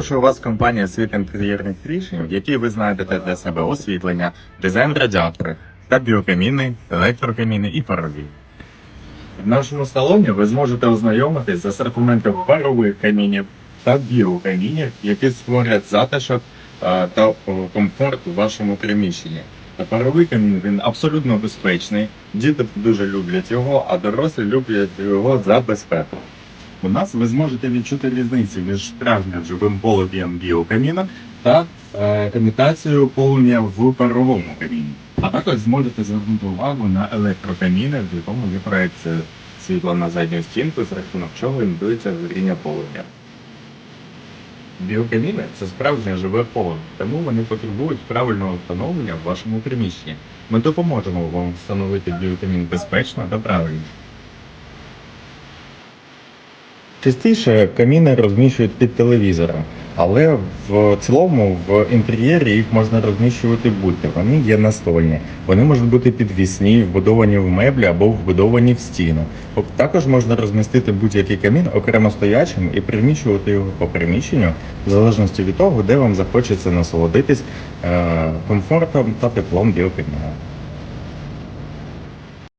Запрошую вас компанія світ інтер'єрних рішень, в якій ви знайдете для себе освітлення, дизайн радіатори та біокаміни, електрокаміни і парові. В нашому салоні ви зможете ознайомитись з асортиментом парових камінів та біокамінів, які створять затишок та комфорт у вашому приміщенні. Паровий камін він абсолютно безпечний. Діти дуже люблять його, а дорослі люблять його за безпеку. У нас ви зможете відчути різницю між справжнім живим полум'ям біокаміна та е, імітацією полум'я в паровому каміні. А також зможете звернути увагу на електрокаміни, в якому є світла на задню стінку, за рахунок чого імітується горіння полум'я. Біокаміни це справжнє живе полум'я, тому вони потребують правильного встановлення в вашому приміщенні. Ми допоможемо вам встановити біокамін безпечно та правильно. Частіше каміни розміщують під телевізором, але в цілому в інтер'єрі їх можна розміщувати будь-де. Вони є настольні, вони можуть бути підвісні, вбудовані в меблі або вбудовані в стіну. Також можна розмістити будь-який камін окремо стоячим і приміщувати його по приміщенню, в залежності від того, де вам захочеться насолодитись е, комфортом та теплом біокаміна.